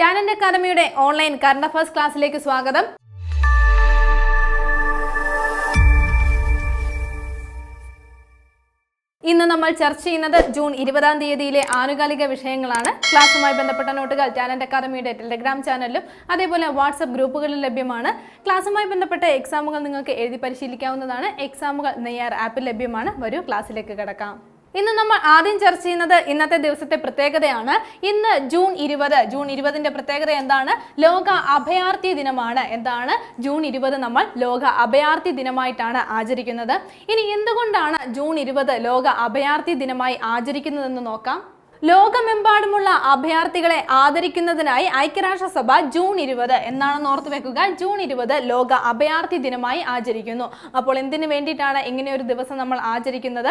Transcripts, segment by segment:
Talent അക്കാദമിയുടെ online current affairs ക്ലാസ്സിലേക്ക് സ്വാഗതം. ഇന്ന് നമ്മൾ ചർച്ച ചെയ്യുന്നത് ജൂൺ ഇരുപതാം തീയതിയിലെ ആനുകാലിക വിഷയങ്ങളാണ്. ക്ലാസ്സുമായി ബന്ധപ്പെട്ട നോട്ടുകൾ ടാലന്റ് അക്കാദമിയുടെ ടെലിഗ്രാം ചാനലിലും അതേപോലെ വാട്സപ്പ് ഗ്രൂപ്പുകളിലും ലഭ്യമാണ്. ക്ലാസ്സുമായി ബന്ധപ്പെട്ട എക്സാമുകൾ നിങ്ങൾക്ക് എഴുതി പരിശീലിക്കാവുന്നതാണ്. എക്സാമുകൾ നെയ്യാർ ആപ്പിൽ ലഭ്യമാണ്. വരൂ ക്ലാസ്സിലേക്ക് കിടക്കാം. ഇന്ന് നമ്മൾ ആദ്യം ചർച്ച ചെയ്യുന്നത് ഇന്നത്തെ ദിവസത്തെ പ്രത്യേകതയാണ്. ഇന്ന് ജൂൺ ഇരുപത് ജൂൺ ഇരുപതിന്റെ പ്രത്യേകത എന്താണ്? ലോക അഭയാർത്ഥി ദിനമാണ്. എന്താണ്? ജൂൺ ഇരുപത് നമ്മൾ ലോക അഭയാർത്ഥി ദിനമായിട്ടാണ് ആചരിക്കുന്നത്. ഇനി എന്തുകൊണ്ടാണ് ജൂൺ ഇരുപത് ലോക അഭയാർത്ഥി ദിനമായി ആചരിക്കുന്നതെന്ന് നോക്കാം. ലോകമെമ്പാടുമുള്ള അഭയാർത്ഥികളെ ആദരിക്കുന്നതിനായി ഐക്യരാഷ്ട്രസഭ ജൂൺ ഇരുപത് എന്നാണ് ഓർത്തു വെക്കുക. ജൂൺ ഇരുപത് ലോക അഭയാർത്ഥി ദിനമായി ആചരിക്കുന്നു. അപ്പോൾ എന്തിനു വേണ്ടിയിട്ടാണ് ഇങ്ങനെ ഒരു ദിവസം നമ്മൾ ആചരിക്കുന്നത്?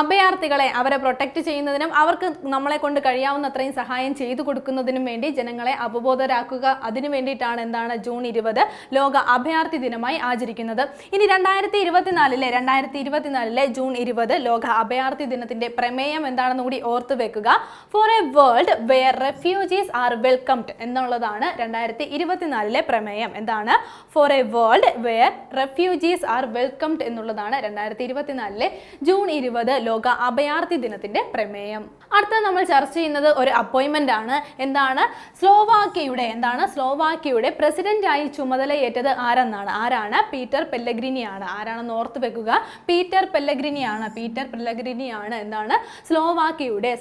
അഭയാർത്ഥികളെ അവരെ പ്രൊട്ടക്റ്റ് ചെയ്യുന്നതിനും അവർക്ക് നമ്മളെ കൊണ്ട് കഴിയാവുന്ന അത്രയും സഹായം ചെയ്തു കൊടുക്കുന്നതിനും വേണ്ടി ജനങ്ങളെ അവബോധരാക്കുക. അതിനു വേണ്ടിയിട്ടാണ് എന്താണ് ജൂൺ ഇരുപത് ലോക അഭയാർത്ഥി ദിനമായി ആചരിക്കുന്നത്. ഇനി രണ്ടായിരത്തി ഇരുപത്തിനാലിലെ രണ്ടായിരത്തി ഇരുപത്തിനാലിലെ ജൂൺ ഇരുപത് ലോക അഭയാർത്ഥി ദിനത്തിന്റെ പ്രമേയം എന്താണെന്ന് കൂടി ഓർത്തു വെക്കുക. For a world where refugees are welcomed എന്നുള്ളതാണ് രണ്ടായിരത്തി ഇരുപത്തിനാലിലെ പ്രമേയം. എന്താണ്? For a world where refugees are welcomed എന്നുള്ളതാണ് രണ്ടായിരത്തി ഇരുപത്തിനാലിലെ ജൂൺ ഇരുപത് ലോക അഭയാർത്ഥി ദിനത്തിന്റെ പ്രമേയം. അടുത്ത നമ്മൾ ചർച്ച ചെയ്യുന്നത് ഒരു അപ്പോയിന്റ്മെന്റ് ആണ്. എന്താണ്? സ്ലോവാക്യയുടെ എന്താണ്? സ്ലോവാക്യയുടെ പ്രസിഡന്റായി ചുമതലയേറ്റത് ആരെന്നാണ്? ആരാണ്? പീറ്റർ പെല്ലഗ്രിനിയാണ്. ആരാണെന്ന് ഓർത്ത് വെക്കുക. പീറ്റർ പെല്ലഗ്രിനിയാണ്. പീറ്റർ പെല്ലഗ്രിനിയാണ്. എന്താണ്? സ്ലോവാക്യയുടെ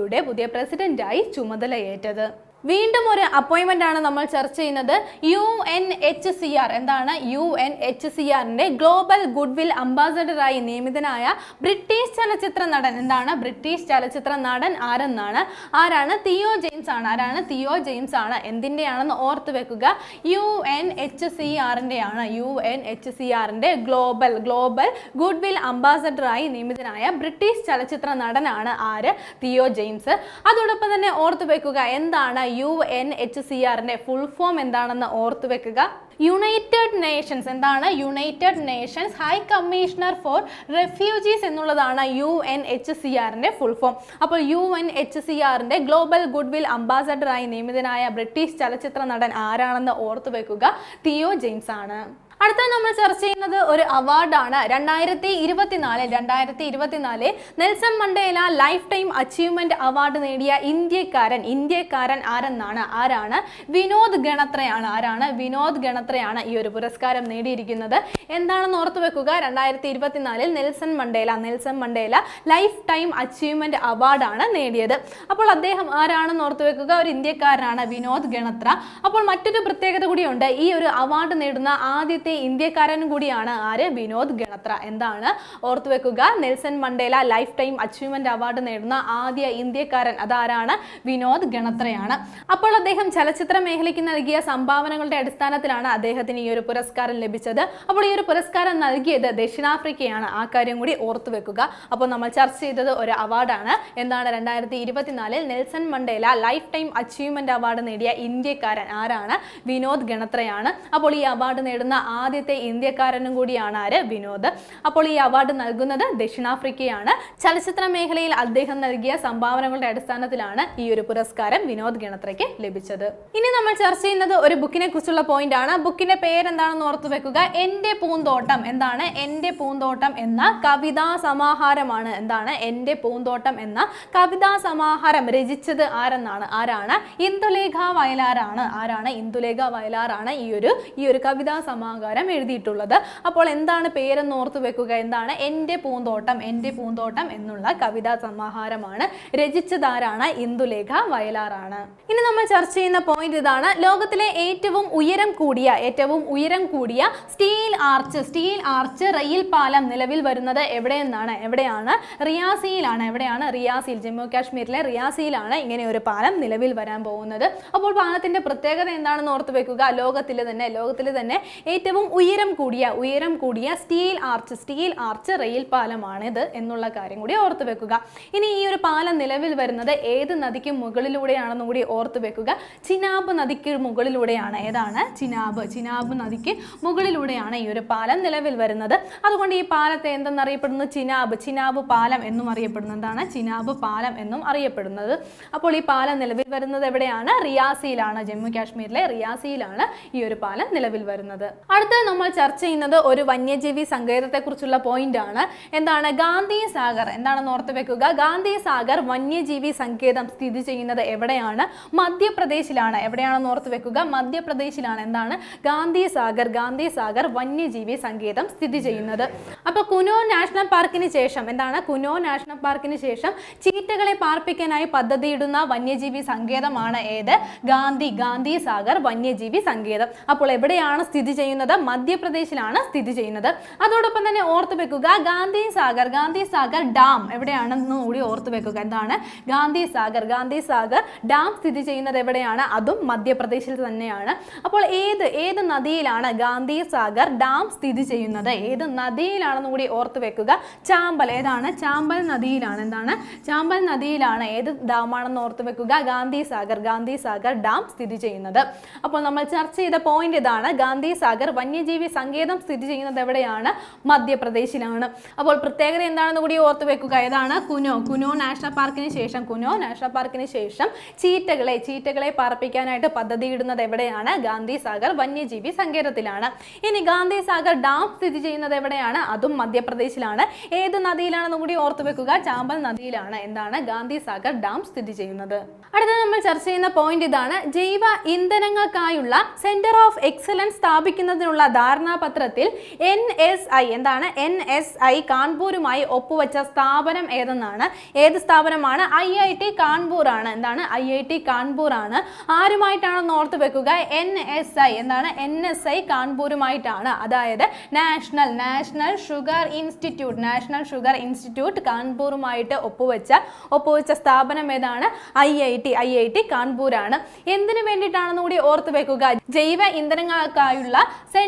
സ്ലോവാക്യയുടെ പുതിയ പ്രസിഡന്റായി ചുമതലയേറ്റത്. വീണ്ടും ഒരു അപ്പോയിന്റ്മെന്റ് ആണ് നമ്മൾ ചർച്ച ചെയ്യുന്നത്. U N H C R എന്താണ്? യു എൻ എച്ച് സി ആറിന്റെ ഗ്ലോബൽ ഗുഡ്വിൽ അംബാസഡറായി നിയമിതനായ ബ്രിട്ടീഷ് ചലച്ചിത്ര നടൻ. എന്താണ്? ബ്രിട്ടീഷ് ചലച്ചിത്ര നടൻ ആരെന്നാണ്? ആരാണ്? തിയോ ജെയിംസ് ആണ്. ആരാണ്? തിയോ ജെയിംസ് ആണ്. എന്തിന്റെയാണെന്ന് ഓർത്ത് വെക്കുക. യു എൻ എച്ച് സി ആറിന്റെയാണ് യു എൻ എച്ച് സി ആറിന്റെ ഗ്ലോബൽ ഗ്ലോബൽ ഗുഡ്വിൽ അംബാസഡറായി നിയമിതനായ ബ്രിട്ടീഷ് ചലച്ചിത്ര നടനാണ് ആര്? തിയോ ജെയിംസ് അതോടൊപ്പം തന്നെ ഓർത്ത് വെക്കുക എന്താണ് യു എൻ എച്ച് സി ആറിന്റെ ഫുൾ ഫോം എന്താണെന്ന് ഓർത്തു വെക്കുക. യുണൈറ്റഡ് നേഷൻസ് എന്താണ്? United Nations high commissioner for refugees എന്നുള്ളതാണ് യു എൻ എച്ച് സി ആറിന്റെ ഫുൾ ഫോം അപ്പോൾ യു എൻ എച്ച് സി ആറിന്റെ ഗ്ലോബൽ ഗുഡ്വിൽ അംബാസഡറായി നിയമിതനായ ബ്രിട്ടീഷ് ചലച്ചിത്ര നടൻ ആരാണെന്ന് ഓർത്തു വെക്കുക. തിയോ ജെയിംസ് ആണ് അടുത്ത നമ്മൾ ചർച്ച ചെയ്യുന്നത് ഒരു അവാർഡാണ്. രണ്ടായിരത്തി ഇരുപത്തിനാല് രണ്ടായിരത്തി ഇരുപത്തിനാല് Nelson Mandela lifetime achievement award നേടിയ ഇന്ത്യക്കാരൻ ഇന്ത്യക്കാരൻ ആരെന്നാണ്? ആരാണ്? വിനോദ് ഗണത്രയാണ്. ആരാണ്? വിനോദ് ഗണത്രയാണ് ഈ ഒരു പുരസ്കാരം നേടിയിരിക്കുന്നത്. എന്താണെന്ന് ഓർത്തു വെക്കുക. രണ്ടായിരത്തി ഇരുപത്തിനാലിൽ Nelson Mandela Nelson Mandela lifetime achievement അവാർഡാണ് നേടിയത്. അപ്പോൾ അദ്ദേഹം ആരാണെന്ന് ഓർത്തു വെക്കുക? ഒരു ഇന്ത്യക്കാരനാണ് വിനോദ് ഗണത്ര. അപ്പോൾ മറ്റൊരു പ്രത്യേകത കൂടിയുണ്ട്. ഈ ഒരു അവാർഡ് നേടുന്ന ആദ്യത്തെ ഇന്ത്യക്കാരനും കൂടിയാണ് ആര്? വിനോദ് ഗണത്ര. എന്താണ്? ഓർത്തുവെക്കുക. Nelson Mandela lifetime achievement award നേടുന്ന ആദ്യ ഇന്ത്യക്കാരൻ അതാരാണ്? വിനോദ് ഗണത്രയാണ്. അപ്പോൾ അദ്ദേഹം ചലച്ചിത്ര മേഖലയ്ക്ക് നൽകിയ സംഭാവനകളുടെ അടിസ്ഥാനത്തിലാണ് അദ്ദേഹത്തിന് ഈ ഒരു പുരസ്കാരം ലഭിച്ചത്. അപ്പോൾ ഈ ഒരു പുരസ്കാരം നൽകിയത് ദക്ഷിണാഫ്രിക്കയാണ്. ആ കാര്യം കൂടി ഓർത്തുവെക്കുക. അപ്പോൾ നമ്മൾ ചർച്ച ചെയ്തത് ഒരു അവാർഡാണ്. എന്താണ്? രണ്ടായിരത്തി ഇരുപത്തിനാലിൽ Nelson Mandela lifetime achievement award നേടിയ ഇന്ത്യക്കാരൻ ആരാണ്? വിനോദ് ഗണത്രയാണ്. അപ്പോൾ ഈ അവാർഡ് നേടുന്ന ആദ്യത്തെ ഇന്ത്യക്കാരനും കൂടിയാണ് ആര്? വിനോദ്. അപ്പോൾ ഈ അവാർഡ് നൽകുന്നത് ദക്ഷിണാഫ്രിക്കയാണ്. ചലച്ചിത്ര മേഖലയിൽ അദ്ദേഹം നൽകിയ സംഭാവനകളുടെ അടിസ്ഥാനത്തിലാണ് ഈ ഒരു പുരസ്കാരം വിനോദ് ഗണത്രയ്ക്ക് ലഭിച്ചത്. ഇനി നമ്മൾ ചർച്ച ചെയ്യുന്നത് ഒരു ബുക്കിനെ കുറിച്ചുള്ള പോയിന്റ് ആണ്. ബുക്കിന്റെ പേരെന്താണെന്ന് ഓർത്തു വെക്കുക. എന്റെ പൂന്തോട്ടം എന്താണ്? എന്റെ പൂന്തോട്ടം എന്ന കവിതാ സമാഹാരമാണ് എന്താണ്? എന്റെ പൂന്തോട്ടം എന്ന കവിതാ സമാഹാരം രചിച്ചത് ആരെന്നാണ്? ആരാണ്? ഇന്ദുലേഖ വയലാറാണ് ആരാണ്? ഇന്ദുലേഖ വയലാറാണ് ഈ ഒരു ഈ ഒരു കവിതാ സമാഹാരം. എഴുതിയിട്ടുള്ളത്. അപ്പോൾ എന്താണ് പേരെന്ന് ഓർത്തു വെക്കുക. എന്താണ്? എന്റെ പൂന്തോട്ടം എന്റെ പൂന്തോട്ടം എന്നുള്ള കവിതാ സമാഹാരമാണ്. രചിച്ചതാരാണ് ഇന്ദുലേഖ വയലാറാണ്. ഇനി നമ്മൾ ചർച്ച ചെയ്യുന്ന പോയിന്റ് ഇതാണ്. ലോകത്തിലെ ഏറ്റവും ഉയരം കൂടിയ ഏറ്റവും ഉയരം കൂടിയ steel arch steel arch rail പാലം നിലവിൽ വരുന്നത് എവിടെയെന്നാണ്? എവിടെയാണ്? റിയാസിയിലാണ്. എവിടെയാണ്? റിയാസിയിൽ ജമ്മു കാശ്മീരിലെ റിയാസിയിലാണ് ഇങ്ങനെ ഒരു പാലം നിലവിൽ വരാൻ പോകുന്നത്. അപ്പോൾ പാലത്തിന്റെ പ്രത്യേകത എന്താണെന്ന് ഓർത്ത് വെക്കുക. ലോകത്തിലെ തന്നെ ലോകത്തിലെ തന്നെ ഏറ്റവും ഏറ്റവും ഉയരം കൂടിയ ഉയരം കൂടിയ steel arch steel arch rail പാലമാണിത് എന്നുള്ള കാര്യം കൂടി ഓർത്തു വെക്കുക. ഇനി ഈ ഒരു പാലം നിലവിൽ വരുന്നത് ഏത് നദിക്ക് മുകളിലൂടെയാണെന്നും കൂടി ഓർത്തു വെക്കുക. ചിനാബ് നദിക്ക് മുകളിലൂടെയാണ് ഏതാണ്? ചിനാബ് ചിനാബ് നദിക്ക് മുകളിലൂടെയാണ് ഈ ഒരു പാലം നിലവിൽ വരുന്നത്. അതുകൊണ്ട് ഈ പാലത്തെ എന്തെന്നറിയപ്പെടുന്നു? ചിനാബ് ചിനാബ് പാലം എന്നും അറിയപ്പെടുന്നത് എന്താണ്? ചിനാബ് പാലം എന്നും അറിയപ്പെടുന്നത്. അപ്പോൾ ഈ പാലം നിലവിൽ വരുന്നത് എവിടെയാണ്? റിയാസിയിലാണ് ജമ്മു കാശ്മീരിലെ റിയാസിയിലാണ് ഈ ഒരു പാലം നിലവിൽ വരുന്നത്. അടുത്ത നമ്മൾ ചർച്ച ചെയ്യുന്നത് ഒരു വന്യജീവി സങ്കേതത്തെക്കുറിച്ചുള്ള പോയിന്റ് ആണ്. എന്താണ് ഗാന്ധി സാഗർ? എന്താണെന്ന് ഓർത്ത് വെക്കുക. ഗാന്ധി സാഗർ വന്യജീവി സങ്കേതം സ്ഥിതി ചെയ്യുന്നത് എവിടെയാണ്? മധ്യപ്രദേശിലാണ്. എവിടെയാണെന്ന് ഓർത്ത് വെക്കുക. മധ്യപ്രദേശിലാണ്. എന്താണ്? ഗാന്ധി സാഗർ ഗാന്ധി സാഗർ വന്യജീവി സങ്കേതം സ്ഥിതി ചെയ്യുന്നത്. അപ്പോൾ കുനോ നാഷണൽ പാർക്കിന് ശേഷം എന്താണ്? കുനോ നാഷണൽ പാർക്കിന് ശേഷം ചീറ്റകളെ പാർപ്പിക്കാനായി പദ്ധതിയിടുന്ന വന്യജീവി സങ്കേതമാണ് ഏത്? ഗാന്ധി ഗാന്ധി സാഗർ വന്യജീവി സങ്കേതം. അപ്പോൾ എവിടെയാണ് സ്ഥിതി ചെയ്യുന്നത്? മധ്യപ്രദേശിലാണ് സ്ഥിതി ചെയ്യുന്നത്. അതോടൊപ്പം തന്നെ ഓർത്തു വെക്കുക ഗാന്ധി സാഗർ ഗാന്ധി സാഗർ ഡാം എവിടെയാണെന്ന് കൂടി ഓർത്തു വെക്കുക. എന്താണ്? ഗാന്ധി സാഗർ ഗാന്ധി സാഗർ ഡാം സ്ഥിതി ചെയ്യുന്നത് എവിടെയാണ്? അതും മധ്യപ്രദേശിൽ തന്നെയാണ്. അപ്പോൾ ഏത് ഏത് നദിയിലാണ് ഗാന്ധി സാഗർ ഡാം സ്ഥിതി ചെയ്യുന്നത്? ഏത് നദിയിലാണെന്ന് കൂടി ഓർത്ത് വെക്കുക. ചാമ്പൽ ഏതാണ്? ചാമ്പൽ നദിയിലാണ്. എന്താണ്? ചാമ്പൽ നദിയിലാണ് ഏത് ഡാമാണെന്ന് ഓർത്തു വെക്കുക. ഗാന്ധി സാഗർ ഗാന്ധി സാഗർ ഡാം സ്ഥിതി ചെയ്യുന്നത്. അപ്പോൾ നമ്മൾ ചർച്ച ചെയ്ത പോയിന്റ് ഇതാണ് ഗാന്ധി സാഗർ വന്യജീവി സങ്കേതം സ്ഥിതി ചെയ്യുന്നത് എവിടെയാണ്? മധ്യപ്രദേശിലാണ്. അപ്പോൾ പ്രത്യേകത എന്താണെന്ന് കൂടി ഓർത്ത് വെക്കുക. ഏതാണ്? കുനോ. കുനോ നാഷണൽ പാർക്കിന് ശേഷം കുനോ നാഷണൽ പാർക്കിന് ശേഷം ചീറ്റകളെ ചീറ്റകളെ പാർപ്പിക്കാനായിട്ട് പദ്ധതിയിടുന്നത് എവിടെയാണ്? ഗാന്ധി സാഗർ വന്യജീവി സങ്കേതത്തിലാണ്. ഇനി ഗാന്ധി സാഗർ ഡാം സ്ഥിതി ചെയ്യുന്നത് എവിടെയാണ്? അതും മധ്യപ്രദേശിലാണ്. ഏത് നദിയിലാണെന്ന് കൂടി ഓർത്ത് വെക്കുക. ചാമ്പൽ നദിയിലാണ്. എന്താണ്? ഗാന്ധി സാഗർ ഡാം സ്ഥിതി ചെയ്യുന്നത്. അടുത്ത നമ്മൾ ചർച്ച ചെയ്യുന്ന പോയിന്റ് ഇതാണ്. ജൈവ ഇന്ധനങ്ങൾക്കായുള്ള സെന്റർ ഓഫ് എക്സലൻസ് സ്ഥാപിക്കുന്നതിനുള്ള ധാരണാപത്രത്തിൽ എൻ എസ് ഐ എന്താണ് എൻ എസ് ഐ കാൺപൂരുമായി ഒപ്പുവെച്ച സ്ഥാപനം ഏതെന്നാണ്? ഏത് സ്ഥാപനമാണ്? ഐ ഐ ടി കാൺപൂർ ആണ് എന്താണ്? ഐ ഐ ടി കാൺപൂർ ആണ് ആരുമായിട്ടാണെന്ന് ഓർത്ത് വെക്കുക? എൻ എസ് ഐ എന്താണ്? എൻ എസ് ഐ കാൺപൂരുമായിട്ടാണ്. അതായത് national national sugar institute national sugar institute കാൺപൂറുമായിട്ട് ഒപ്പുവെച്ച ഒപ്പുവെച്ച സ്ഥാപനം ഏതാണ്? I I T I I T കാൺപൂരാണ്. എന്തിനു വേണ്ടിയിട്ടാണെന്ന് കൂടി ഓർത്ത് വെക്കുക? ജൈവ ഇന്ധനങ്ങൾക്കായുള്ള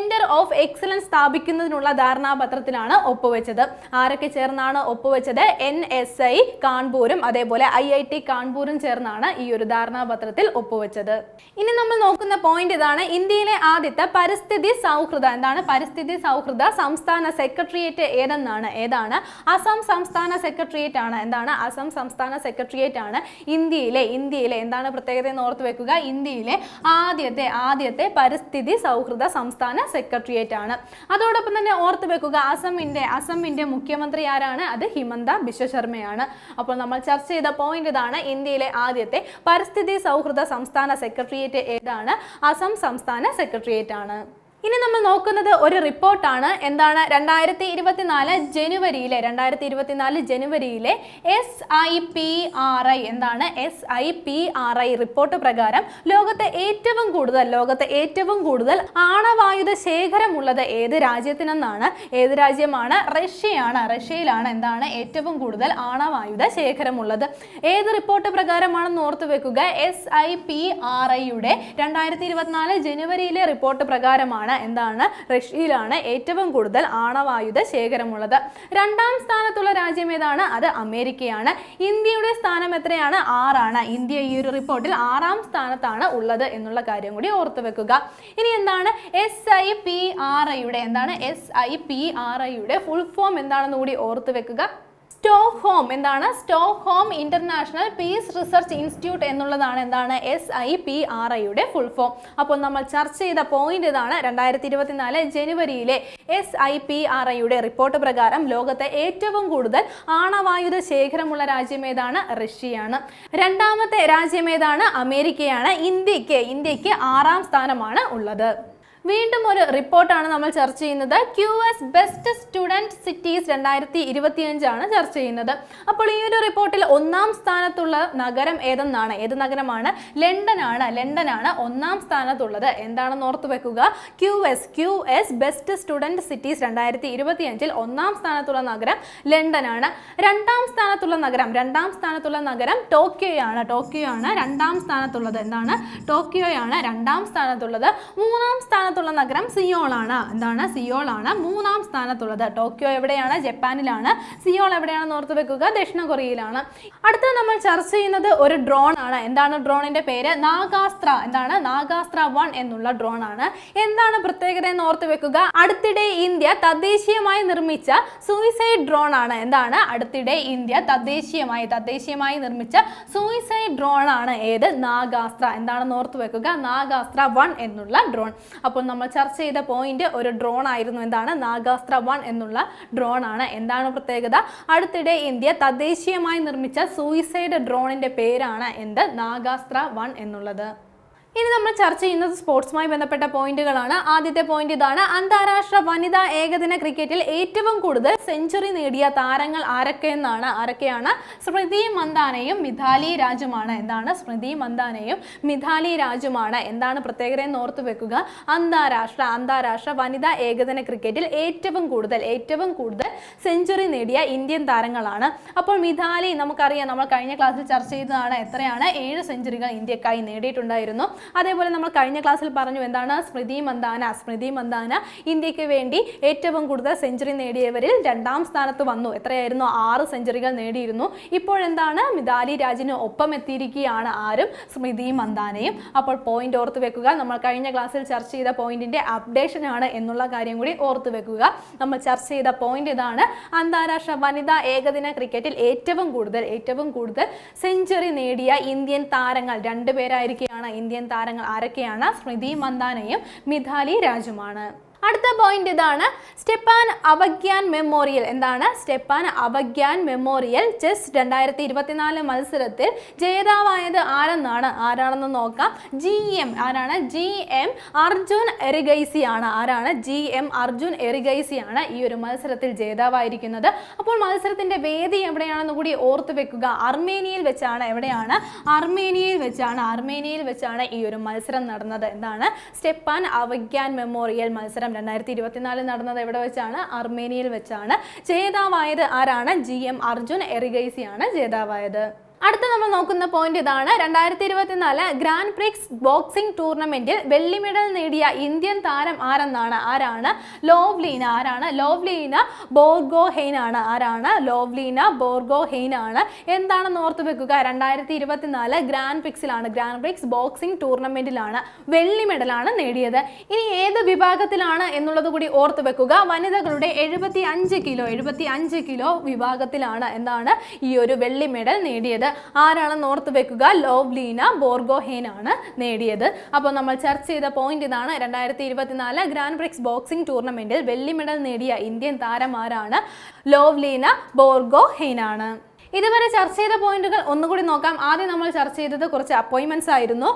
സെന്റർ ഓഫ് എക്സലൻസ് സ്ഥാപിക്കുന്നതിനുള്ള ധാരണാപത്രത്തിലാണ് ഒപ്പുവെച്ചത്. ആരൊക്കെ ചേർന്നാണ് ഒപ്പുവെച്ചത്? എൻ എസ് ഐ കാൺപൂരും അതേപോലെ ഐ ഐ ടി കാൺപൂരും ചേർന്നാണ് ഈ ഒരു ധാരണാപത്രത്തിൽ ഒപ്പുവെച്ചത്. ഇനി നമ്മൾ നോക്കുന്ന പോയിന്റ് ഇതാണ്. ഇന്ത്യയിലെ ആദ്യത്തെ പരിസ്ഥിതി സൗഹൃദ. എന്താണ് പരിസ്ഥിതി സൗഹൃദ? സംസ്ഥാന സെക്രട്ടേറിയറ്റ് ഏതെന്നാണ്? ഏതാണ്? അസം സംസ്ഥാന സെക്രട്ടേറിയറ്റ് ആണ്. എന്താണ്? അസം സംസ്ഥാന സെക്രട്ടേറിയറ്റ് ആണ്. ഇന്ത്യയിലെ ഇന്ത്യയിലെ എന്താണ് പ്രത്യേകത എന്ന് ഓർത്ത് വെക്കുക? ഇന്ത്യയിലെ ആദ്യത്തെ ആദ്യത്തെ പരിസ്ഥിതി സൗഹൃദ സംസ്ഥാന സെക്രട്ടേറിയറ്റ് ആണ് അതോടൊപ്പം തന്നെ ഓർത്ത് വെക്കുക അസമിന്റെ അസമിന്റെ മുഖ്യമന്ത്രി ആരാണ്? അത് ഹിമന്ത ബിശ്വ ശർമ്മയാണ്. അപ്പോൾ നമ്മൾ ചർച്ച ചെയ്ത പോയിന്റ് ഇതാണ് ഇന്ത്യയിലെ ആദ്യത്തെ പരിസ്ഥിതി സൗഹൃദ സംസ്ഥാന സെക്രട്ടേറിയറ്റ് ഏതാണ്? അസം സംസ്ഥാന സെക്രട്ടേറിയറ്റ് ആണ് ഇനി നമ്മൾ നോക്കുന്നത് ഒരു റിപ്പോർട്ടാണ്. എന്താണ്? രണ്ടായിരത്തി ഇരുപത്തിനാല് ജനുവരിയിലെ രണ്ടായിരത്തി ഇരുപത്തിനാല് ജനുവരിയിലെ S I P R I എന്താണ്? S I P R I report പ്രകാരം ലോകത്തെ ഏറ്റവും കൂടുതൽ ലോകത്തെ ഏറ്റവും കൂടുതൽ ആണവായുധ ശേഖരമുള്ളത് ഏത് രാജ്യത്തിനെന്നാണ്? ഏത് രാജ്യമാണ്? റഷ്യയാണ്. റഷ്യയിലാണ് എന്താണ് ഏറ്റവും കൂടുതൽ ആണവായുധ ശേഖരമുള്ളത്. ഏത് റിപ്പോർട്ട് പ്രകാരമാണെന്ന് ഓർത്തു വെക്കുക. എസ് ഐ പി ആർ ഐയുടെ രണ്ടായിരത്തി ഇരുപത്തിനാല് ജനുവരിയിലെ റിപ്പോർട്ട് പ്രകാരമാണ് എന്താണ്? റഷ്യയിലാണ് ഏറ്റവും കൂടുതൽ ആണവായുധ ശേഖരമുള്ളത്. രണ്ടാം സ്ഥാനത്തുള്ള രാജ്യം ഏതാണ്? അത് അമേരിക്കയാണ്. ഇന്ത്യയുടെ സ്ഥാനം എത്രയാണ്? ആറാണ്. ഇന്ത്യ ഈ ഒരു റിപ്പോർട്ടിൽ ആറാം സ്ഥാനത്താണ് ഉള്ളത് എന്നുള്ള കാര്യം കൂടി ഓർത്തു വെക്കുക. ഇനി എന്താണ്? എസ് ഐ പി ആർ ഐയുടെ എന്താണ്? എസ് ഐ പി ആർ ഐയുടെ ഫുൾ ഫോം എന്താണെന്ന് കൂടി ഓർത്തു വെക്കുക. സ്റ്റോക്ക് ഹോം എന്താണ്? Stockholm international peace research institute എന്നുള്ളതാണ് എന്താണ്? എസ് ഐ പി ആർ ഐയുടെ ഫുൾ ഫോം അപ്പോൾ നമ്മൾ ചർച്ച ചെയ്ത പോയിന്റ് ഇതാണ് രണ്ടായിരത്തി ഇരുപത്തിനാല് ജനുവരിയിലെ എസ് ഐ പി ആർ ഐയുടെ റിപ്പോർട്ട് പ്രകാരം ലോകത്തെ ഏറ്റവും കൂടുതൽ ആണവായുധ ശേഖരമുള്ള രാജ്യം ഏതാണ്? റഷ്യയാണ്. രണ്ടാമത്തെ രാജ്യം ഏതാണ്? അമേരിക്കയാണ്. ഇന്ത്യയ്ക്ക് ഇന്ത്യയ്ക്ക് ആറാം സ്ഥാനമാണ് ഉള്ളത്. വീണ്ടും ഒരു റിപ്പോർട്ടാണ് നമ്മൾ ചർച്ച ചെയ്യുന്നത്. Q S best student cities രണ്ടായിരത്തി ഇരുപത്തിയഞ്ചാണ് ചർച്ച ചെയ്യുന്നത്. അപ്പോൾ ഈ ഒരു റിപ്പോർട്ടിൽ ഒന്നാം സ്ഥാനത്തുള്ള നഗരം ഏതെന്നാണ്? ഏത് നഗരമാണ്? ലണ്ടനാണ്. ലണ്ടനാണ് ഒന്നാം സ്ഥാനത്തുള്ളത്. എന്താണെന്ന് ഓർത്ത് വെക്കുക. Q S Q S best student cities രണ്ടായിരത്തി ഇരുപത്തിയഞ്ചിൽ ഒന്നാം സ്ഥാനത്തുള്ള നഗരം ലണ്ടനാണ്. രണ്ടാം സ്ഥാനത്തുള്ള നഗരം രണ്ടാം സ്ഥാനത്തുള്ള നഗരം ടോക്കിയോയാണ്. ടോക്കിയോ ആണ് രണ്ടാം സ്ഥാനത്തുള്ളത്. എന്താണ്? ടോക്കിയോയാണ് രണ്ടാം സ്ഥാനത്തുള്ളത്. മൂന്നാം സ്ഥാനത്ത് സ്ഥാനത്തുള്ള നഗരം സിയോൾ ആണ് എന്താണ്? സിയോൾ ആണ് മൂന്നാം സ്ഥാനത്തുള്ളത്. ടോക്കിയോ എവിടെയാണ്? ജപ്പാനിലാണ്. സിയോൾ എവിടെയാണെന്ന് ഓർത്ത് വെക്കുക. ദക്ഷിണ കൊറിയയിലാണ്. അടുത്ത നമ്മൾ ചർച്ച ചെയ്യുന്നത് ഒരു ഡ്രോൺ ആണ്. എന്താണ് ഡ്രോണിന്റെ പേര്? നാഗാസ്ത്ര. എന്താണ്? നാഗാസ്ത്ര വൺ എന്നുള്ള ഡ്രോൺ ആണ്. എന്താണ് പ്രത്യേകത എന്ന് ഓർത്ത് വെക്കുക? അടുത്തിടെ ഇന്ത്യ തദ്ദേശീയമായി നിർമ്മിച്ച സൂയിസൈഡ് ഡ്രോൺ ആണ്. എന്താണ്? അടുത്തിടെ ഇന്ത്യ തദ്ദേശീയമായി തദ്ദേശീയമായി നിർമ്മിച്ച സൂയിസൈഡ് ഡ്രോൺ ആണ്. ഏത്? നാഗാസ്ത്ര. എന്താണെന്ന് ഓർത്ത് വെക്കുക? നാഗാസ്ത്ര വൺ എന്നുള്ള ഡ്രോൺ അപ്പോൾ നമ്മൾ ചർച്ച ചെയ്ത പോയിന്റ് ഒരു ഡ്രോൺ ആയിരുന്നു. എന്താണ്? നാഗാസ്ത്ര വൺ എന്നുള്ള ഡ്രോൺ ആണ്. എന്താണ് പ്രത്യേകത? അടുത്തിടെ ഇന്ത്യ തദ്ദേശീയമായി നിർമ്മിച്ച സൂയിസൈഡ് ഡ്രോണിന്റെ പേരാണ് എന്ത്? നാഗാസ്ത്ര വൺ എന്നുള്ളത്. ഇനി നമ്മൾ ചർച്ച ചെയ്യുന്നത് സ്പോർട്സുമായി ബന്ധപ്പെട്ട പോയിന്റുകളാണ്. ആദ്യത്തെ പോയിന്റ് ഇതാണ്. അന്താരാഷ്ട്ര വനിതാ ഏകദിന ക്രിക്കറ്റിൽ ഏറ്റവും കൂടുതൽ സെഞ്ചുറി നേടിയ താരങ്ങൾ ആരൊക്കെയെന്നാണ് ആരൊക്കെയാണ്? സ്മൃതി മന്ദാനയും മിഥാലി രാജുമാണ്. എന്താണ് സ്മൃതി മന്ദാനയും മിഥാലി രാജുമാണ്. എന്താണ് പ്രത്യേകതയെന്ന് ഓർത്തു വെക്കുക. അന്താരാഷ്ട്ര അന്താരാഷ്ട്ര വനിതാ ഏകദിന ക്രിക്കറ്റിൽ ഏറ്റവും കൂടുതൽ ഏറ്റവും കൂടുതൽ സെഞ്ചുറി നേടിയ ഇന്ത്യൻ താരങ്ങളാണ്. അപ്പോൾ മിഥാലി നമുക്കറിയാം നമ്മൾ കഴിഞ്ഞ ക്ലാസ്സിൽ ചർച്ച ചെയ്തതാണ് എത്രയാണ്? ഏഴ് സെഞ്ചുറികൾ ഇന്ത്യക്കായി നേടിയിട്ടുണ്ടായിരുന്നു. അതേപോലെ നമ്മൾ കഴിഞ്ഞ ക്ലാസ്സിൽ പറഞ്ഞു എന്താണ് സ്മൃതി മന്ദാന. സ്മൃതി മന്ദാന ഇന്ത്യയ്ക്ക് വേണ്ടി ഏറ്റവും കൂടുതൽ സെഞ്ചുറി നേടിയവരിൽ രണ്ടാം സ്ഥാനത്ത് വന്നു. എത്രയായിരുന്നു? ആറ് സെഞ്ചുറികൾ നേടിയിരുന്നു. ഇപ്പോഴെന്താണ് മിതാലി രാജിന് ഒപ്പം എത്തിയിരിക്കുകയാണ് ആരും. സ്മൃതി മന്ദാനയും. അപ്പോൾ പോയിന്റ് ഓർത്ത് വെക്കുക. നമ്മൾ കഴിഞ്ഞ ക്ലാസ്സിൽ ചർച്ച ചെയ്ത പോയിന്റിന്റെ അപ്ഡേഷൻ ആണ് എന്നുള്ള കാര്യം കൂടി ഓർത്ത് വെക്കുക. നമ്മൾ ചർച്ച ചെയ്ത പോയിന്റ് ഇതാണ് അന്താരാഷ്ട്ര വനിതാ ഏകദിന ക്രിക്കറ്റിൽ ഏറ്റവും കൂടുതൽ ഏറ്റവും കൂടുതൽ സെഞ്ചുറി നേടിയ ഇന്ത്യൻ താരങ്ങൾ. രണ്ടുപേരായിരിക്കുകയാണ് ഇന്ത്യൻ താരങ്ങൾ ആരൊക്കെയാണ്? സ്മൃതി മന്ദാനയും മിഥാലി രാജുമാണ്. അടുത്ത പോയിന്റ് ഇതാണ് സ്റ്റെപ്പാൻ അവഗ്യാൻ മെമ്മോറിയൽ. എന്താണ്? സ്റ്റെപ്പാൻ അവഗ്യാൻ മെമ്മോറിയൽ ചെസ് രണ്ടായിരത്തി ഇരുപത്തിനാല് മത്സരത്തിൽ ജേതാവായത് ആരെന്നാണ്? ആരാണെന്ന് നോക്കാം. ജി എം ആരാണ്? ജി എം അർജുൻ എറിഗൈസി ആണ് ആരാണ്? ജി എം അർജുൻ എറിഗൈസി ആണ് ഈ ഒരു മത്സരത്തിൽ ജേതാവായിരിക്കുന്നത്. അപ്പോൾ മത്സരത്തിന്റെ വേദി എവിടെയാണെന്ന് കൂടി ഓർത്ത് വെക്കുക. അർമേനിയയിൽ വെച്ചാണ് എവിടെയാണ്? അർമേനിയയിൽ വെച്ചാണ്. അർമേനിയയിൽ വെച്ചാണ് ഈ ഒരു മത്സരം നടന്നത്. എന്താണ്? സ്റ്റെപ്പാൻ അവഗ്യാൻ മെമ്മോറിയൽ മത്സരം. രണ്ടായിരത്തി ഇരുപത്തിനാലിൽ നടന്നത് എവിടെ വെച്ചാണ്? അർമേനിയയിൽ വെച്ചാണ്. ജേതാവായത് ആരാണ്? ജി എം അർജുൻ എറിഗൈസിയാണ് ജേതാവായത്. അടുത്ത നമ്മൾ നോക്കുന്ന പോയിന്റ് ഇതാണ്. രണ്ടായിരത്തി ഇരുപത്തിനാല് ഗ്രാൻഡ് പ്രിക്സ് ബോക്സിംഗ് ടൂർണമെന്റിൽ വെള്ളി മെഡൽ നേടിയ ഇന്ത്യൻ താരം ആരെന്നാണ്? ആരാണ്? ലോവ്ലീന. ആരാണ്? ലോവ്ലീന ബോർഗോ ഹെയ്ൻ ആണ് ആരാണ്? ലോവ്ലീന ബോർഗോ ഹെയ്ൻ ആണ് എന്താണെന്ന് ഓർത്ത് വെക്കുക. രണ്ടായിരത്തി ഇരുപത്തിനാല് ഗ്രാൻഡ് പ്രിക്സിലാണ് ഗ്രാൻഡ് പ്രിക്സ് ബോക്സിംഗ് ടൂർണമെന്റിലാണ് വെള്ളി മെഡലാണ് നേടിയത്. ഇനി ഏത് വിഭാഗത്തിലാണ് എന്നുള്ളത് കൂടി ഓർത്ത് വെക്കുക. വനിതകളുടെ എഴുപത്തി അഞ്ച് കിലോ എഴുപത്തി അഞ്ച് കിലോ വിഭാഗത്തിലാണ് എന്താണ് ഈ ഒരു വെള്ളി മെഡൽ നേടിയത്. ആരാണെന്ന് നോർത്ത് വെക്കുക? ലോവ്ലീന ബോർഗോഹേൻ ആണ് നേടിയത്. അപ്പോൾ നമ്മൾ ചർച്ച ചെയ്ത പോയിന്റ് ഇതാണ്. രണ്ടായിരത്തി ഇരുപത്തിനാല് ഗ്രാൻഡ് പ്രിക്സ് ബോക്സിംഗ് ടൂർണമെന്റിൽ വെള്ളി മെഡൽ നേടിയ ഇന്ത്യൻ താരം ആരാണ് ലോവ്ലീന ബോർഗോഹെയ്ൻ ആണ് ഇതുവരെ ചർച്ച ചെയ്ത പോയിന്റുകൾ ഒന്നുകൂടി നോക്കാം. ആദ്യം നമ്മൾ ചർച്ച ചെയ്തത് കുറച്ച് അപ്പോയിൻമെന്റ്സ് ആയിരുന്നു.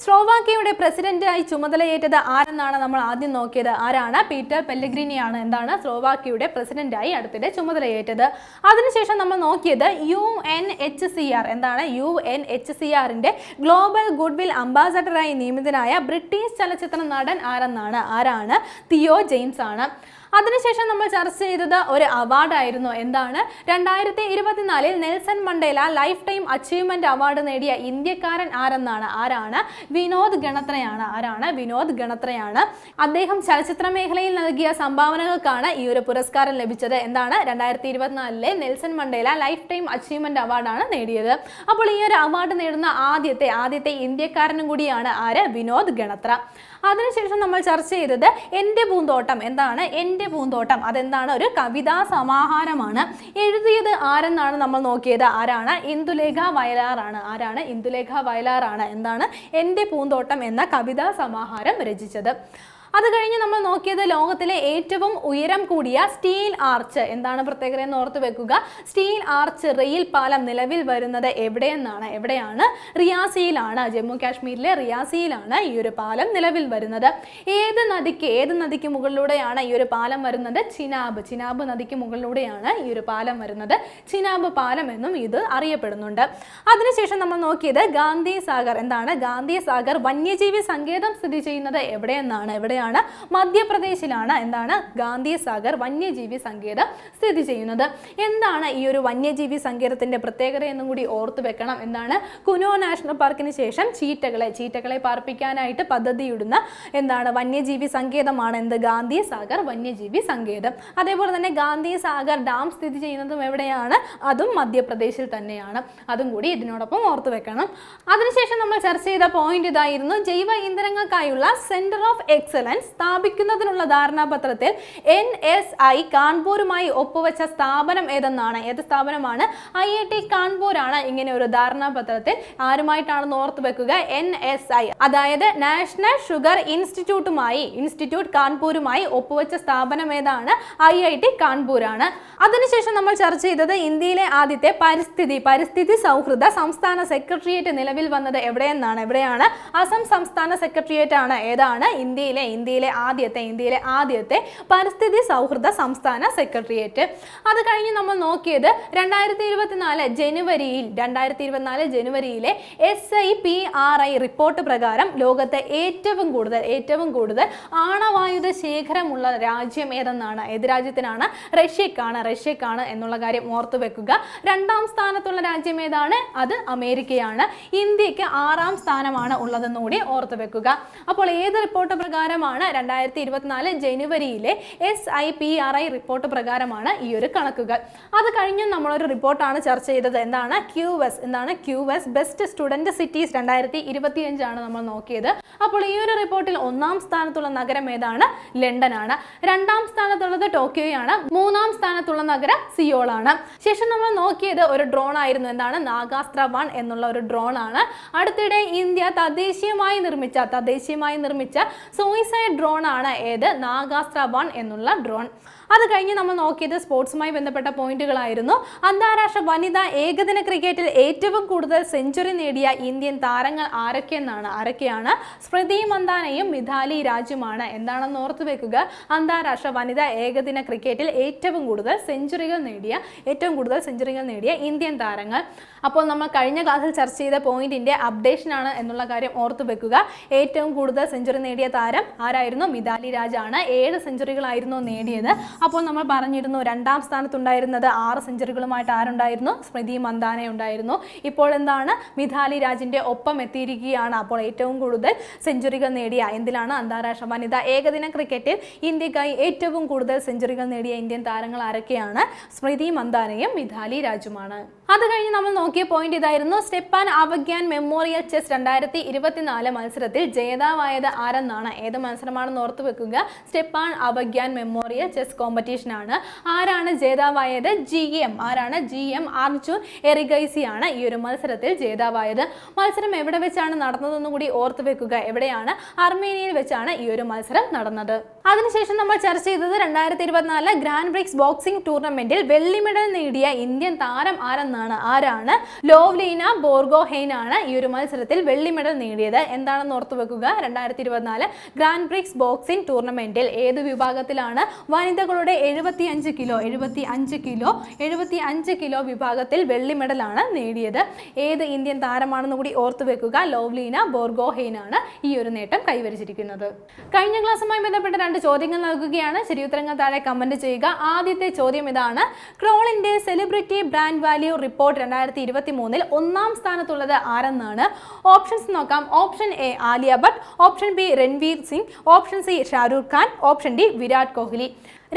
സ്ലോവാക്കിയയുടെ പ്രസിഡന്റായി ചുമതലയേറ്റത് ആരെന്നാണ് നമ്മൾ ആദ്യം നോക്കിയത്? ആരാണ്? പീറ്റർ പെല്ലഗ്രിനിയാണ് എന്താണ് സ്ലോവാക്കിയയുടെ പ്രസിഡന്റായി അടുത്തിടെ ചുമതലയേറ്റത്. അതിനുശേഷം നമ്മൾ നോക്കിയത് U N H C R എന്താണ് യു എൻ എച്ച് സി ആറിന്റെ ഗ്ലോബൽ ഗുഡ്വിൽ അംബാസഡറായി നിയമിതനായ ബ്രിട്ടീഷ് ചലച്ചിത്ര നടൻ ആരെന്നാണ്? ആരാണ്? തിയോ ജെയിംസ് ആണ് അതിനുശേഷം നമ്മൾ ചർച്ച ചെയ്തത് ഒരു അവാർഡായിരുന്നു എന്താണ്? രണ്ടായിരത്തി ഇരുപത്തിനാലിൽ Nelson Mandela lifetime achievement award നേടിയ ഇന്ത്യക്കാരൻ ആരെന്നാണ്? ആരാണ്? വിനോദ് ഗണത്രയാണ്. ആരാണ്? വിനോദ് ഗണത്രയാണ്. അദ്ദേഹം ചലച്ചിത്ര മേഖലയിൽ നൽകിയ സംഭാവനകൾക്കാണ് ഈ ഒരു പുരസ്കാരം ലഭിച്ചത്. എന്താണ്? രണ്ടായിരത്തി ഇരുപത്തിനാലിലെ Nelson Mandela lifetime achievement അവാർഡാണ് നേടിയത്. അപ്പോൾ ഈ ഒരു അവാർഡ് നേടുന്ന ആദ്യത്തെ ആദ്യത്തെ ഇന്ത്യക്കാരനും കൂടിയാണ് ആര്? വിനോദ് ഗണത്ര. അതിനുശേഷം നമ്മൾ ചർച്ച ചെയ്തത് എന്റെ പൂന്തോട്ടം എന്താണ്? എന്റെ പൂന്തോട്ടം അതെന്താണ്? ഒരു കവിതാ സമാഹാരമാണ്. എഴുതിയത് ആരെന്നാണ് നമ്മൾ നോക്കിയത്? ആരാണ്? ഇന്ദുലേഖ വയലാറാണ്. ആരാണ്? ഇന്ദുലേഖ വയലാറാണ്. എന്താണ്? എന്റെ പൂന്തോട്ടം എന്ന കവിതാ സമാഹാരം രചിച്ചത്. അത് കഴിഞ്ഞ് നമ്മൾ നോക്കിയത് ലോകത്തിലെ ഏറ്റവും ഉയരം കൂടിയ സ്റ്റീൽ ആർച്ച്. എന്താണ് പ്രത്യേകത എന്ന് ഓർത്ത് വെക്കുക? സ്റ്റീൽ ആർച്ച് റെയിൽ പാലം നിലവിൽ വരുന്നത് എവിടെയെന്നാണ്? എവിടെയാണ്? റിയാസിയിലാണ്. ജമ്മു കാശ്മീരിലെ റിയാസിയിലാണ് ഈ ഒരു പാലം നിലവിൽ വരുന്നത്. ഏത് നദിക്ക് ഏത് നദിക്ക് മുകളിലൂടെയാണ് ഈ ഒരു പാലം വരുന്നത്? ചിനാബ്. ചിനാബ് നദിക്ക് മുകളിലൂടെയാണ് ഈ ഒരു പാലം വരുന്നത്. ചിനാബ് പാലം എന്നും ഇത് അറിയപ്പെടുന്നുണ്ട്. അതിനുശേഷം നമ്മൾ നോക്കിയത് ഗാന്ധി സാഗർ. എന്താണ്? ഗാന്ധി സാഗർ വന്യജീവി സങ്കേതം സ്ഥിതി ചെയ്യുന്നത് എവിടെയെന്നാണ്? എവിടെയാണ്? എവിടെയാണ് മധ്യപ്രദേശിലാണ് എന്താണ് ഗാന്ധി സാഗർ വന്യജീവി സങ്കേതം സ്ഥിതി ചെയ്യുന്നത്. എന്താണ് ഈ ഒരു വന്യജീവി സങ്കേതത്തിന്റെ പ്രത്യേകത എന്നും കൂടി ഓർത്തു വെക്കണം. എന്താണ് കുനോ നാഷണൽ പാർക്കിന് ശേഷം ചീറ്റകളെ ചീറ്റകളെ പാർപ്പിക്കാനായിട്ട് പദ്ധതിയിടുന്ന എന്താണ് വന്യജീവി സങ്കേതമാണ് എന്ത്? ഗാന്ധി സാഗർ വന്യജീവി സങ്കേതം. അതേപോലെ തന്നെ ഗാന്ധി സാഗർ ഡാം സ്ഥിതി ചെയ്യുന്നതും എവിടെയാണ്? അതും മധ്യപ്രദേശിൽ തന്നെയാണ്. അതും കൂടി ഇതിനോടൊപ്പം ഓർത്തു വെക്കണം. അതിനുശേഷം നമ്മൾ ചർച്ച ചെയ്ത പോയിന്റ് ഇതായിരുന്നു ജൈവ ഇന്ധനങ്ങൾക്കായുള്ള സെന്റർ ഓഫ് എക്സലൻസ് സ്ഥാപിക്കുന്നതിനുള്ള ധാരണാപത്രത്തിൽ എൻ എസ് ഐ കാൺപൂരുമായി ഒപ്പുവെച്ച സ്ഥാപനം ഏതെന്നാണ്? ഏത് സ്ഥാപനമാണ്? ഐ ഐ ടി കാൺപൂരാണ് ഇങ്ങനെ ഒരു ധാരണാപത്രത്തിൽ ആരുമായിട്ടാണെന്ന് ഓർത്തു വെക്കുക. N S I. അതായത് നാഷണൽ ഷുഗർ ഇൻസ്റ്റിറ്റ്യൂട്ടുമായി ഇൻസ്റ്റിറ്റ്യൂട്ട് കാൺപൂരുമായി ഒപ്പുവെച്ച സ്ഥാപനം ഏതാണ്? ഐ ഐ ടി കാൺപൂരാണ്. അതിനുശേഷം നമ്മൾ ചർച്ച ചെയ്തത് ഇന്ത്യയിലെ ആദ്യത്തെ പരിസ്ഥിതി പരിസ്ഥിതി സൗഹൃദ സംസ്ഥാന സെക്രട്ടേറിയറ്റ് നിലവിൽ വന്നത് എവിടെയെന്നാണ്? എവിടെയാണ്? അസം സംസ്ഥാന സെക്രട്ടേറിയറ്റ് ആണ് ഏതാണ്? ഇന്ത്യയിലെ ഇന്ത്യയിലെ ആദ്യത്തെ ഇന്ത്യയിലെ ആദ്യത്തെ പരിസ്ഥിതി സൗഹൃദ സംസ്ഥാന സെക്രട്ടേറിയറ്റ്. അത് കഴിഞ്ഞ് നമ്മൾ നോക്കിയത് രണ്ടായിരത്തി ഇരുപത്തിനാല് ജനുവരിയിൽ രണ്ടായിരത്തി ഇരുപത്തിനാല് ജനുവരിയിലെ S I P R I report പ്രകാരം ലോകത്തെ ഏറ്റവും കൂടുതൽ ഏറ്റവും കൂടുതൽ ആണവായുധ ശേഖരമുള്ള രാജ്യം ഏതെന്നാണ്? ഏത് രാജ്യത്തിനാണ്? റഷ്യക്കാണ്. റഷ്യക്കാണ് എന്നുള്ള കാര്യം ഓർത്തു വെക്കുക. രണ്ടാം സ്ഥാനത്തുള്ള രാജ്യം ഏതാണ്? അത് അമേരിക്കയാണ്. ഇന്ത്യയ്ക്ക് ആറാം സ്ഥാനമാണ് ഉള്ളതെന്നുകൂടി ഓർത്തു വെക്കുക. അപ്പോൾ ഏത് റിപ്പോർട്ട് പ്രകാരമാണ് രണ്ടായിരത്തി ഇരുപത്തിനാല് ജനുവരിയിലെ S I P R I report പ്രകാരമാണ് ഈ ഒരു കണക്കുകൾ. അത് കഴിഞ്ഞും നമ്മളൊരു റിപ്പോർട്ടാണ് ചർച്ച ചെയ്തത്. എന്താണ്? ക്യു എസ് എന്താണ്? Q S best student cities രണ്ടായിരത്തി ഇരുപത്തിയഞ്ചാണ് നമ്മൾ നോക്കിയത്. അപ്പോൾ ഈ ഒരു റിപ്പോർട്ടിൽ ഒന്നാം സ്ഥാനത്തുള്ള നഗരം ഏതാണ്? ലണ്ടൻ ആണ്. രണ്ടാം സ്ഥാനത്തുള്ളത് ടോക്കിയോയാണ്. മൂന്നാം സ്ഥാനത്തുള്ള നഗരം സിയോൾ ആണ്. ശേഷം നമ്മൾ നോക്കിയത് ഒരു ഡ്രോൺ ആയിരുന്നു. എന്താണ്? നാഗാസ്ത്ര വൺ എന്നുള്ള ഒരു ഡ്രോൺ ആണ്. അടുത്തിടെ ഇന്ത്യ തദ്ദേശീയമായി നിർമ്മിച്ച തദ്ദേശീയമായി നിർമ്മിച്ച സൂയിസൈഡ് ഡ്രോൺ ആണ് ഏത്? നാഗാസ്ത്ര വൺ എന്നുള്ള ഡ്രോൺ അത് കഴിഞ്ഞ് നമ്മൾ നോക്കിയത് സ്പോർട്സുമായി ബന്ധപ്പെട്ട പോയിന്റുകളായിരുന്നു. അന്താരാഷ്ട്ര വനിതാ ഏകദിന ക്രിക്കറ്റിൽ ഏറ്റവും കൂടുതൽ സെഞ്ചുറി നേടിയ ഇന്ത്യൻ താരങ്ങൾ ആരൊക്കെയെന്നാണ്? ആരൊക്കെയാണ്? സ്മൃതി മന്ദാനയും മിഥാലി രാജുമാണ്. എന്താണെന്ന് ഓർത്തു വെക്കുക. അന്താരാഷ്ട്ര വനിതാ ഏകദിന ക്രിക്കറ്റിൽ ഏറ്റവും കൂടുതൽ സെഞ്ചുറികൾ നേടിയ ഏറ്റവും കൂടുതൽ സെഞ്ചുറികൾ നേടിയ ഇന്ത്യൻ താരങ്ങൾ. അപ്പോൾ നമ്മൾ കഴിഞ്ഞ ക്ലാസ്സിൽ ചർച്ച ചെയ്ത പോയിന്റിന്റെ അപ്ഡേഷൻ ആണ് എന്നുള്ള കാര്യം ഓർത്തു വെക്കുക. ഏറ്റവും കൂടുതൽ സെഞ്ചുറി നേടിയ താരം ആരായിരുന്നു? മിതാലി രാജാണ്. ഏഴ് സെഞ്ചുറികളായിരുന്നു നേടിയത്. അപ്പോൾ നമ്മൾ പറഞ്ഞിരുന്നു രണ്ടാം സ്ഥാനത്തുണ്ടായിരുന്നത് ആറ് സെഞ്ചുറികളുമായിട്ട് ആരുണ്ടായിരുന്നു? സ്മൃതി മന്ദാന ഉണ്ടായിരുന്നു. ഇപ്പോൾ എന്താണ്? മിഥാലി രാജിന്റെ ഒപ്പം എത്തിയിരിക്കുകയാണ്. അപ്പോൾ ഏറ്റവും കൂടുതൽ സെഞ്ചുറികൾ നേടിയ എന്തിലാണ്? അന്താരാഷ്ട്ര വനിതാ ഏകദിന ക്രിക്കറ്റിൽ ഇന്ത്യക്കായി ഏറ്റവും കൂടുതൽ സെഞ്ചുറികൾ നേടിയ ഇന്ത്യൻ താരങ്ങൾ ആരൊക്കെയാണ്? സ്മൃതി മന്ദാനയും മിഥാലി രാജുമാണ്. അത് കഴിഞ്ഞ് നമ്മൾ നോക്കിയ പോയിന്റ് ഇതായിരുന്നു. സ്റ്റെപ്പാൻ അവഗ്യാൻ മെമ്മോറിയൽ ചെസ് രണ്ടായിരത്തി ഇരുപത്തിനാല് മത്സരത്തിൽ ജേതാവായത് ആരെന്നാണ്? ഏത് മത്സരമാണെന്ന് ഓർത്തു വെക്കുക. Stepan Avagyan memorial chess competition ആണ്. ആരാണ് ജേതാവായത്? G M. ആരാണ്? ജി എം അർജുൻ എറിഗൈസി ആണ് ഈ ഒരു മത്സരത്തിൽ ജേതാവായത്. മത്സരം എവിടെ വെച്ചാണ് നടന്നതെന്ന് കൂടി ഓർത്തു വെക്കുക. എവിടെയാണ്? അർമേനിയയിൽ വെച്ചാണ് ഈ ഒരു മത്സരം നടന്നത്. അതിനുശേഷം നമ്മൾ ചർച്ച ചെയ്തത് രണ്ടായിരത്തി ഇരുപത്തിനാല് ഗ്രാൻഡ് ബ്രിക്സ് ബോക്സിംഗ് ടൂർണമെന്റിൽ വെള്ളി മെഡൽ നേടിയ ഇന്ത്യൻ താരം ആരെന്നാണ്? ആരാണ്? ലോവ്ലീന ബോർഗോഹെയിൻ ആണ് ഈ ഒരു മത്സരത്തിൽ വെള്ളി മെഡൽ നേടിയത്. എന്താണെന്ന് ഓർത്തു വെക്കുക? രണ്ടായിരത്തി ഇരുപത്തിനാല് ഗ്രാൻഡ് പ്രിക്സ് ബോക്സിംഗ് ടൂർണമെന്റിൽ ഏത് വിഭാഗത്തിലാണ് വനിതകളുടെ എഴുപത്തി അഞ്ച് കിലോ എഴുപത്തി അഞ്ച് കിലോ എഴുപത്തി അഞ്ച് കിലോ വിഭാഗത്തിൽ വെള്ളി മെഡലാണ് നേടിയത്? ഏത് ഇന്ത്യൻ താരമാണെന്ന് കൂടി ഓർത്തു വെക്കുക. ലോവ്ലീന ബോർഗോഹെയിൻ ആണ് ഈ ഒരു നേട്ടം കൈവരിച്ചിരിക്കുന്നത്. കഴിഞ്ഞ ക്ലാസ്സുമായി ബന്ധപ്പെട്ട രണ്ട് ചോദ്യങ്ങൾ നൽകുകയാണ്. ശരിയുത്തരങ്ങൾ താഴെ കമന്റ് ചെയ്യുക. ആദ്യത്തെ ചോദ്യം ഇതാണ്. ക്രോളിന്റെ സെലിബ്രിറ്റി ബ്രാൻഡ് വാല്യൂ റിപ്പോർട്ട് രണ്ടായിരത്തി ഇരുപത്തി മൂന്നിൽ ഒന്നാം സ്ഥാനത്തുള്ളത് ആരെന്നാണ്? ഓപ്ഷൻസ് നോക്കാം. Option A Alia Bhatt. Option B Ranveer Singh. Option C Shahrukh Khan. Option D Virat Kohli.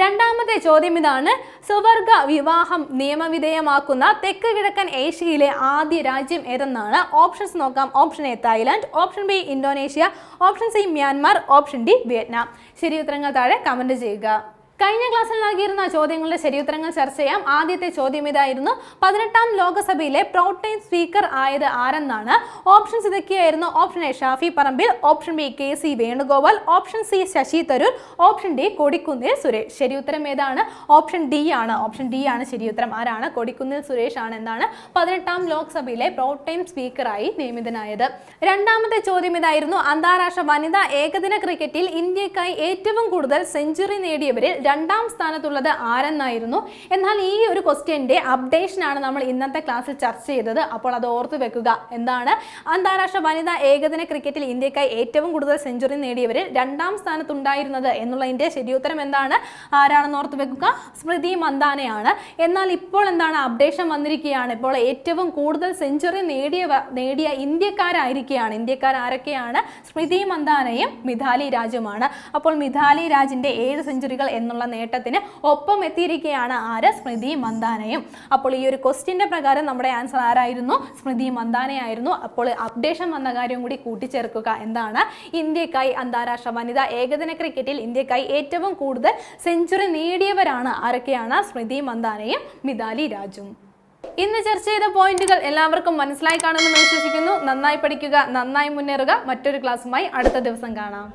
രണ്ടാമത്തെ ചോദ്യം ഇതാണ്. സുവർഗ വിവാഹം നിയമവിധേയമാക്കുന്ന തെക്ക് കിഴക്കൻ ഏഷ്യയിലെ ആദ്യ രാജ്യം ഏതെന്നാണ്? ഓപ്ഷൻസ് നോക്കാം. Option A Thailand option B Indonesia. Option C Myanmar. Option D Vietnam. ശരി ഉത്തരങ്ങൾ താഴെ കമന്റ് ചെയ്യുക. കഴിഞ്ഞ ക്ലാസ്സിൽ നൽകിയിരുന്ന ചോദ്യങ്ങളുടെ ശരിയുത്തരങ്ങൾ ചർച്ച ചെയ്യാം. ആദ്യത്തെ ചോദ്യം ഇതായിരുന്നു. പതിനെട്ടാം ലോകസഭയിലെ പ്രോട്ടൈം സ്പീക്കർ ആയത് ആരെന്നാണ്? ഓപ്ഷൻസ് ഇതൊക്കെയായിരുന്നു. Option A Shafi Parambil. Option B K C Venugopal. Option C Shashi Tharoor. Option D Kodikunnil Suresh. ശരിയുത്തരം ഏതാണ്? ഓപ്ഷൻ ഡി ആണ്. ഓപ്ഷൻ ഡി ആണ് ശരിയുത്തരം. ആരാണ്? കൊടിക്കുന്നിൽ സുരേഷ് ആണ് എന്നാണ് പതിനെട്ടാം ലോക്സഭയിലെ പ്രോട്ടൈം സ്പീക്കറായി നിയമിതനായത്. രണ്ടാമത്തെ ചോദ്യം ഇതായിരുന്നു. അന്താരാഷ്ട്ര വനിതാ ഏകദിന ക്രിക്കറ്റിൽ ഇന്ത്യക്കായി ഏറ്റവും കൂടുതൽ സെഞ്ചുറി നേടിയവരിൽ രണ്ടാം സ്ഥാനത്തുള്ളത് ആരെന്നായിരുന്നു? എന്നാൽ ഈ ഒരു ക്വസ്റ്റ്യന്റെ അപ്ഡേഷനാണ് നമ്മൾ ഇന്നത്തെ ക്ലാസ്സിൽ ചർച്ച ചെയ്തത്. അപ്പോൾ അത് ഓർത്ത് വെക്കുക. എന്താണ്? അന്താരാഷ്ട്ര വനിതാ ഏകദിന ക്രിക്കറ്റിൽ ഇന്ത്യക്കായി ഏറ്റവും കൂടുതൽ സെഞ്ചുറി നേടിയവരിൽ രണ്ടാം സ്ഥാനത്തുണ്ടായിരുന്നത് എന്നുള്ളതിന്റെ ശരിയുത്തരം എന്താണ്? ആരാണെന്ന് ഓർത്ത് വെക്കുക. സ്മൃതി മന്ദാനയാണ്. എന്നാൽ ഇപ്പോൾ എന്താണ് അപ്ഡേഷൻ വന്നിരിക്കുകയാണ്? ഇപ്പോൾ ഏറ്റവും കൂടുതൽ സെഞ്ചുറി നേടിയ നേടിയ ഇന്ത്യക്കാരായിരിക്കുകയാണ്. ഇന്ത്യക്കാർ ആരൊക്കെയാണ്? സ്മൃതി മന്ദാനയും മിഥാലി രാജുമാണ്. അപ്പോൾ മിഥാലി രാജിന്റെ ഏഴ് സെഞ്ചുറികൾ എന്നുള്ള നേട്ടത്തിന് ഒപ്പം എത്തിയിരിക്കുകയാണ് ആര്? സ്മൃതി മന്ദാനയും. അപ്പോൾ ഈ ഒരു ക്വസ്റ്റ്യന്റെ പ്രകാരം നമ്മുടെ ആൻസർ ആരായിരുന്നു? സ്മൃതി മന്ദാനയായിരുന്നു. അപ്പോൾ അപ്ഡേഷൻ വന്ന കാര്യം കൂടി കൂട്ടിച്ചേർക്കുക. എന്താണ്? ഇന്ത്യക്കായി അന്താരാഷ്ട്ര വനിതാ ഏകദിന ക്രിക്കറ്റിൽ ഇന്ത്യക്കായി ഏറ്റവും കൂടുതൽ സെഞ്ചുറി നേടിയവരാണ് ആരൊക്കെയാണ്? സ്മൃതി മന്ദാനയും മിതാലി രാജും. ഇന്ന് ചർച്ച ചെയ്ത പോയിന്റുകൾ എല്ലാവർക്കും മനസ്സിലായി കാണുമെന്ന് വിശ്വസിക്കുന്നു. നന്നായി പഠിക്കുക നന്നായി മുന്നേറുക. മറ്റൊരു ക്ലാസ്സുമായി അടുത്ത ദിവസം കാണാം.